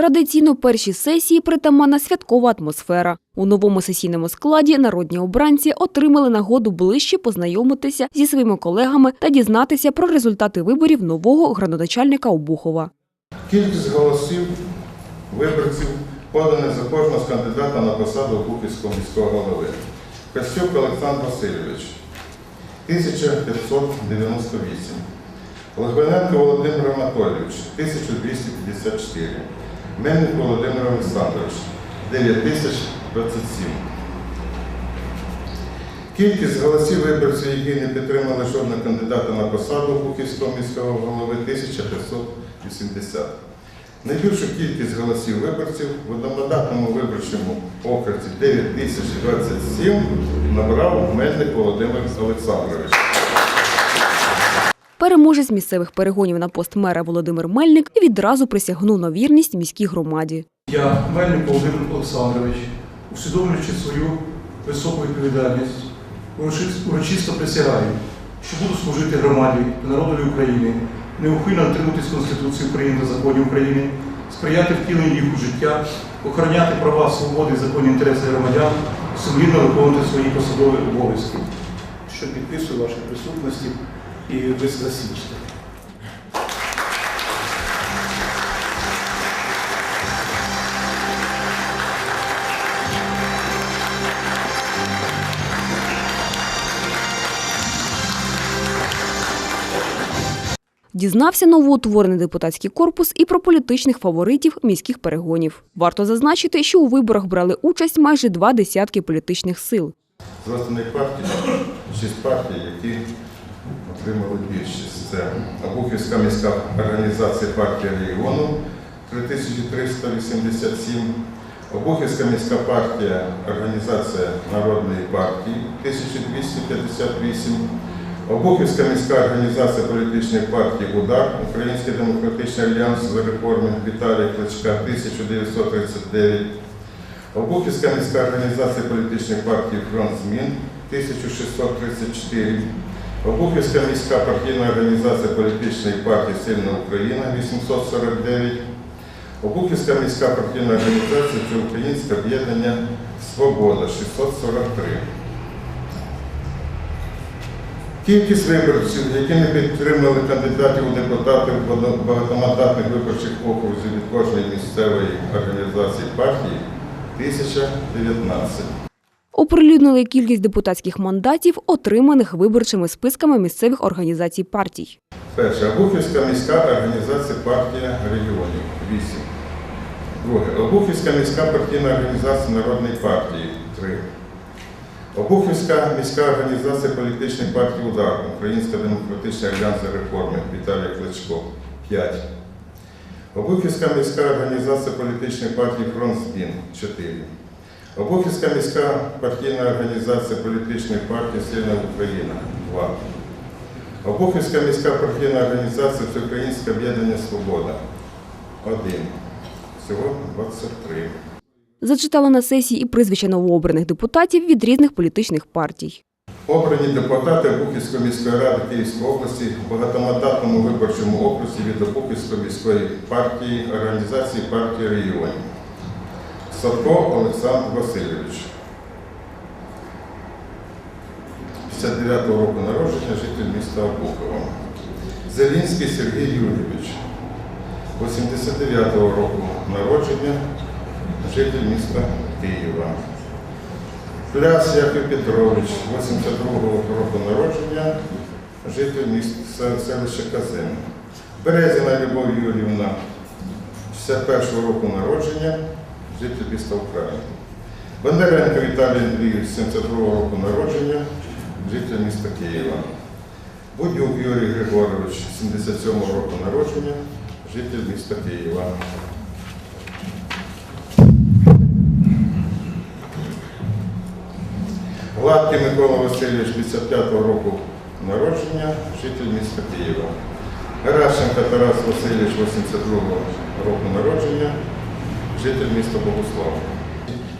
Традиційно перші сесії притаманна святкова атмосфера. У новому сесійному складі народні обранці отримали нагоду ближче познайомитися зі своїми колегами та дізнатися про результати виборів нового градоначальника Обухова. Кількість голосів виборців поданих за кожного з кандидата на посаду Бухівського міського голови. Костюк Олександр Васильович 1598. Логвиненко Володимир Анатолійович 1254. Мельник Володимир Олександрович 9027. Кількість голосів виборців, які не підтримали жодного кандидата на посаду Бухівського міського голови 1580. Найбільшу кількість голосів виборців в одномандатному виборчому окрузі 9027 набрав Мельник Володимир Олександрович. Переможець місцевих перегонів на пост мера Володимир Мельник відразу присягнув на вірність міській громаді. Я, Мельник Володимир Олександрович, усвідомлюючи свою високу відповідальність, урочисто присягаю, що буду служити громаді та народові України, неухильно дотримуватись Конституції України та законів України, сприяти втіленню їх у життя, охороняти права, свободи і законні інтереси громадян, сумлінно виконувати свої посадові обов'язки. Що підписую вашій присутності і ви засвідчите. Дізнався новоутворений депутатський корпус і про політичних фаворитів міських перегонів. Варто зазначити, що у виборах брали участь майже два десятки політичних сил. З основних партій шість партій, які отримали більшість. Це Обухівська міська організація партія регіону 3387, Обухівська міська партія Організація народної партії 1258, Обухівська міська організація політичних партій УДАР, Український демократичний альянс за реформи Віталія Кличка 1939, Обухівська міська організація політичних партій Фронт змін 1634, Обухівська міська партійна організація політичної партії Сильна Україна 849, Обухівська міська партійна організація Всеукраїнське об'єднання Свобода 643. Кількість виборців, які не підтримали кандидатів у депутати в багатомандатних виборчих окрузів від кожної місцевої організації партії 1019. Оприлюднили кількість депутатських мандатів, отриманих виборчими списками місцевих організацій партій. Перше. Обухівська міська організація партія регіонів 8. Друге. Обухівська міська партійна організація Народної партії 3. Обухівська міська організація політичної партії Удар, Українська демократична альянс за реформи Віталій Кличко 5. Обухівська міська організація політичної партії Фронт Змін 4. Обухівська міська партійна організація політичної партії Сильна Україна 2. Обухівська міська партійна організація Всеукраїнське об'єднання Свобода 1. Всього 23. Зачитали на сесії і прізвища новообраних депутатів від різних політичних партій. Обрані депутати Обухівської міської ради Київської області в багатомандатному виборчому окрузі від Обухівської міської партії організації партії регіонів. Садко Олександр Васильович. 59-го року народження, житель міста Обухова. Зелінський Сергій Юрійович. 89-го року народження, житель міста Києва. Пляс Яків Петрович, 82-го року народження, житель міста селища Казин. Березіна Любов Юрівна, 61-го року народження, житель міста України. Бондаренко Віталій Андрійович, 72-го року народження, житель міста Києва. Будюк Юрій Григорович, 77-го року народження, житель міста Києва. Гладкий Микола Васильович, 55-го року народження, житель міста Києва. Геращенко Тарас Васильович, 82-го року народження, житель міста Богослав.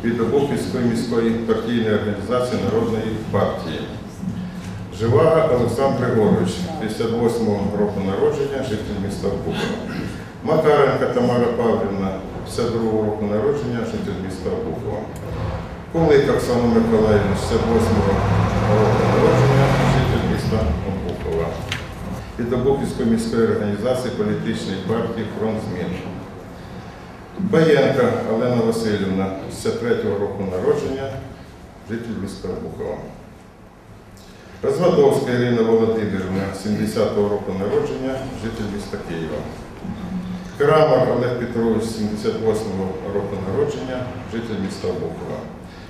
Від Обухівської міської партійної організації Народної партії. Живаго Олександр Григорович, 58-го року народження, житель міста Обухова. Макаренко Тамара Павлівна, 52 року народження, житель міста Обухова. Кулик Оксана Миколаївна, 68 року народження, житель міста Обухова. Від Обухівської міської організації політичної партії Фронт змін. Баєнка Олена Васильівна, 63 року народження, житель міста Обухова. Розвадовська Ірина Володимирівна, 70-го року народження, житель міста Києва. Крамар Олег Петрович, 78-го року народження, житель міста Обухова.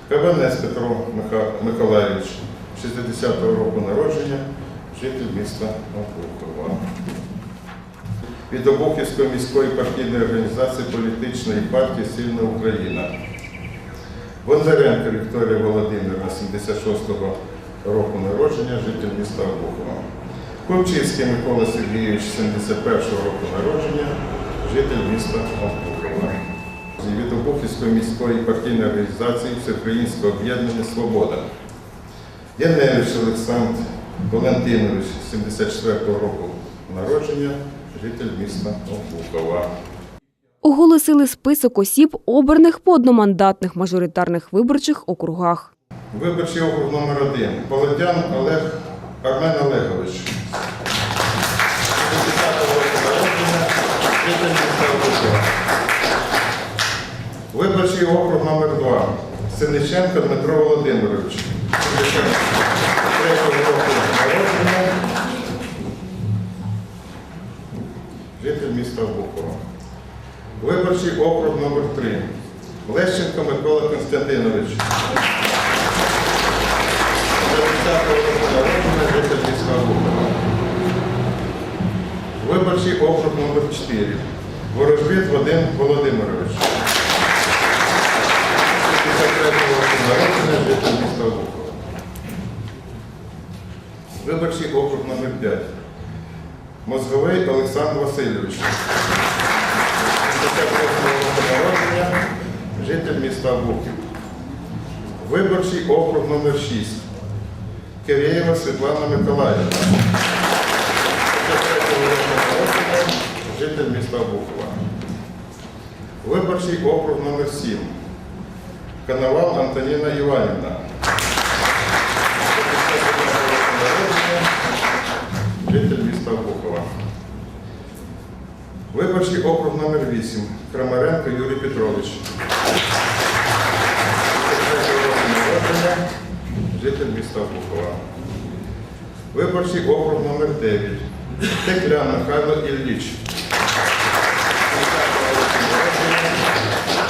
Кабанець Петро Миколаївич, 60-го року народження, житель міста Обухова. Від Обухівської міської партійної організації політичної партії Сильна Україна. Бондаренко Вікторія Володимирівна, 76-го року народження, житель міста Обухова. Купчинський Микола Сергійович, 71-го року народження, житель міста Обухова. Від Обухівської міської партійної організації Всеукраїнського об'єднання Свобода. Яневич Олександр Валентинович, 74-го року народження, житель міста Обухова. Оголосили список осіб, обраних по одномандатних мажоритарних виборчих округах. Виборчий округ номер 1 Полотян Олег Армен Олегович. 60-го житель міста Обухова. Виборчий округ номер 2 Синиченко Дмитро Володимирович. Виборчий округ номер 3 Лещенко Микола Константинович. 50-го народження, житель міста Обухова. Виборчий округ номер 4 Ворожбит Вадим Володимирович. 53-го народження, житель міста Обухова. Виборчий округ номер 5 Мозговий Олександр Васильович. Житель міста Обухів. Виборчий округ номер 6 Кирєєва Світлана Миколаївна. 53-го року народження, житель міста Обухова. Виборчий округ номер 7 Коновал Антоніна Іванівна. 57-го року народження, житель. Виборчий округ номер 8 Крамаренко Юрій Петрович. 53-го року народження, житель міста Обухова. Виборчий округ номер 9 Текля Михайло Ілліч. 50-го року народження,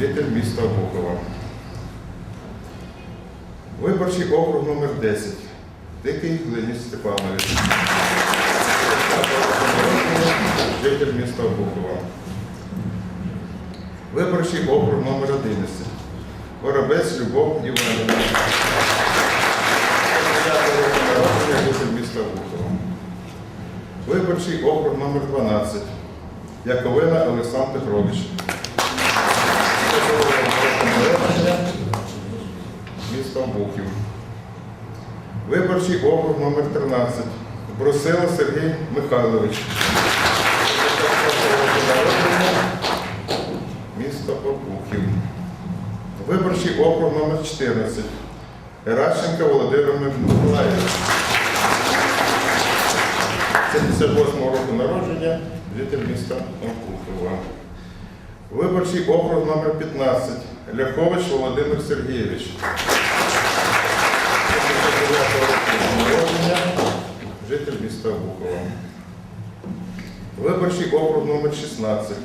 Житель міста Обухова. Виборчий округ номер 10 Дикий Леонід Степанович. 50-го року народження, Житель міста Обухова. Виборчий округ номер 11 Воробець Любов Іванівна. 50-го року народження, житель. Виборчий округ номер 12 Яковина Олександр Петрович. 50-го Місто Обухів. Виборчий округ номер 13 Брусило Сергій Михайлович. 51-го року народження, Місто Обухів. Виборчий округ номер 14 Геращенко Володимир Миколаївич. 78 року народження, житель міста Обухова. Виборчий округ номер 15 Ляхович Володимир Сергійович. 79 року народження, житель міста Обухова. Виборчий округ номер 16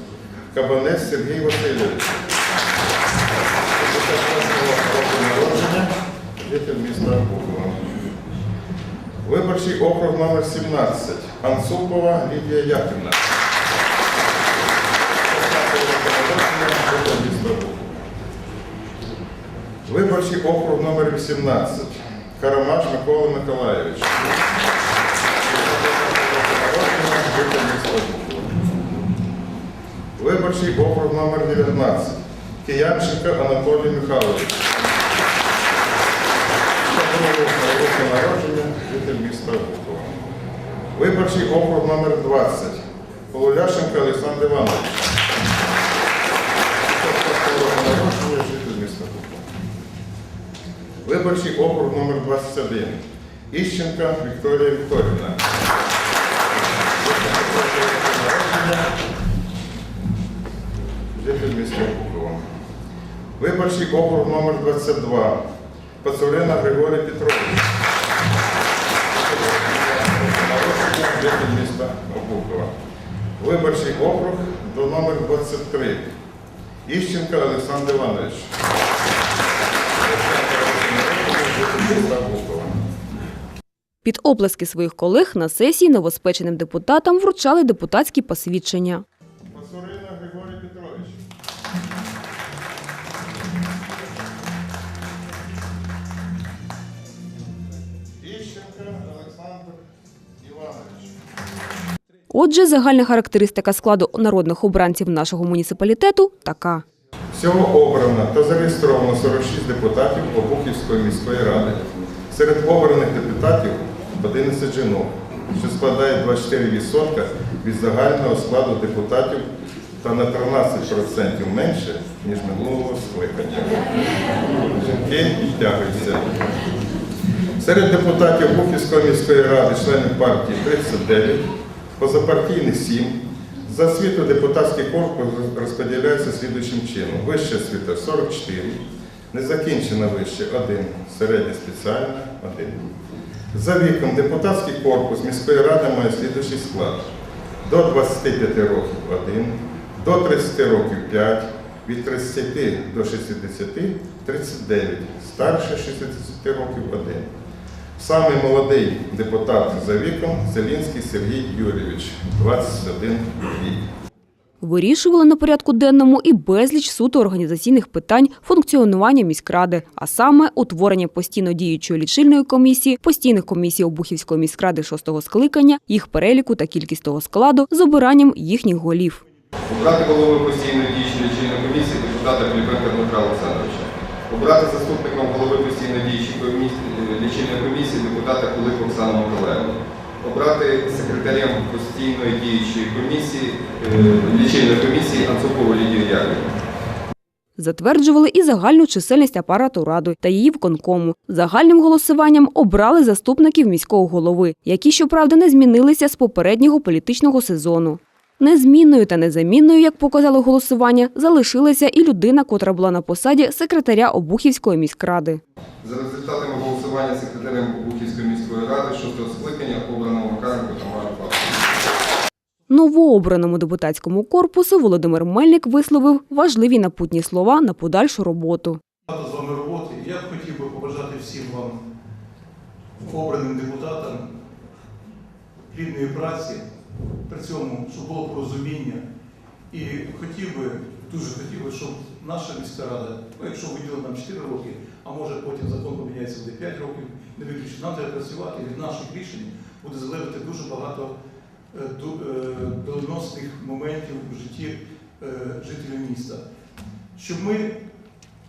Кабанець Сергій Васильович. 58 року народження, житель міста Обухова. Виборчий округ номер 17 Ансупова Лідія Яківна. 16 року народження, житель міста Обухова. Виборчий округ номер 18 Карамаш Микола Миколаївич. 60 року народження, житель міста Обухова. Виборчий округ номер 19 Киянченко Анатолій Михайлович. Виборчий округ номер 20 Полуляшенко Олександр Іванович. Виборчий округ номер 21 Іщенка Вікторія Вікторівна. Житель міста Бухова. Виборчий округ номер 22. Пацурина Григорій Петрович. Житель міста Обухова. Виборчий округ до номер 23. Іщенка Олександр Іванович. Під оплески своїх колег на сесії новоспеченим депутатам вручали депутатські посвідчення. Отже, загальна характеристика складу народних обранців нашого муніципалітету така. Всього обрано та зареєстровано 46 депутатів Обухівської міської ради. Серед обраних депутатів 11 жінок, що складає 24% від загального складу депутатів та на 13% менше, ніж минулого скликання. Жінки тягуються. Серед депутатів Бухівської міської ради, членів партії 39, позапартійних 7. За освіту депутатський корпус розподіляється слідуючим чином. Вища освіта 44, незакінчена вища 1, середня спеціальна 1. За віком депутатський корпус міської ради має слідуючий склад. До 25 років 1, до 30 років 5, від 30 до 60 39, старше 60 років 1. Самий молодий депутат за віком Зелінський Сергій Юрійович, 21 рік. Вирішували на порядку денному і безліч суто організаційних питань функціонування міськради, а саме утворення постійно діючої лічильної комісії, постійних комісій Обухівської міськради шостого скликання, їх переліку та кількість того складу з обиранням їхніх голів. Обрати голови постійної діючої лічильної комісії депутата Кліпенка Дмитра Олександровича. Обрати заступником голови постійної діючої лічильної комісії депутата Кулик Оксану Миколаївну. Обрати секретарем постійної діючої комісії, е, лічильної комісії Анцукову Лідію Яковлевну. Затверджували і загальну чисельність апарату ради та її виконкому. Загальним голосуванням обрали заступників міського голови, які, щоправда, не змінилися з попереднього політичного сезону. Незмінною та незамінною, як показало голосування, залишилася і людина, котра була на посаді секретаря Обухівської міськради. За результатами голосування секретарем Бухівської міської ради 6 скликання обрано Макаренко Тамару Павловну. Новообраному депутатському корпусу Володимир Мельник висловив важливі напутні слова на подальшу роботу. З вами роботи. Я б хотів би побажати всім вам, обраним депутатам, плідної праці, при цьому, щоб було порозуміння. І хотів би, дуже хотів би, щоб наша міська рада, ну, якщо виділили нам 4 роки, а може потім закон поміняється буде 5 років, не виключно, нам треба працювати від наших рішень буде залежати дуже багато е, ду- е, моментів в житті е, жителів міста. Щоб ми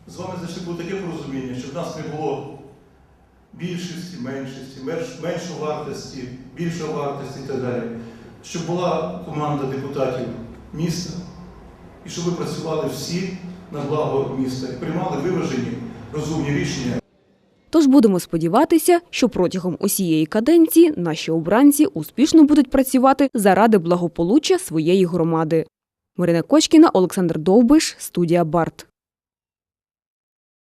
з вами знайшли було таке порозуміння, щоб в нас не було більшості, меншості, менш- меншої вартості, більшої вартості і так далі. Щоб була команда депутатів міста, і щоб ви працювали всі на благо міста і приймали виважені, розумні рішення. Тож будемо сподіватися, що протягом усієї каденції наші обранці успішно будуть працювати заради благополуччя своєї громади. Марина Кочкіна, Олександр Довбиш, студія Барт.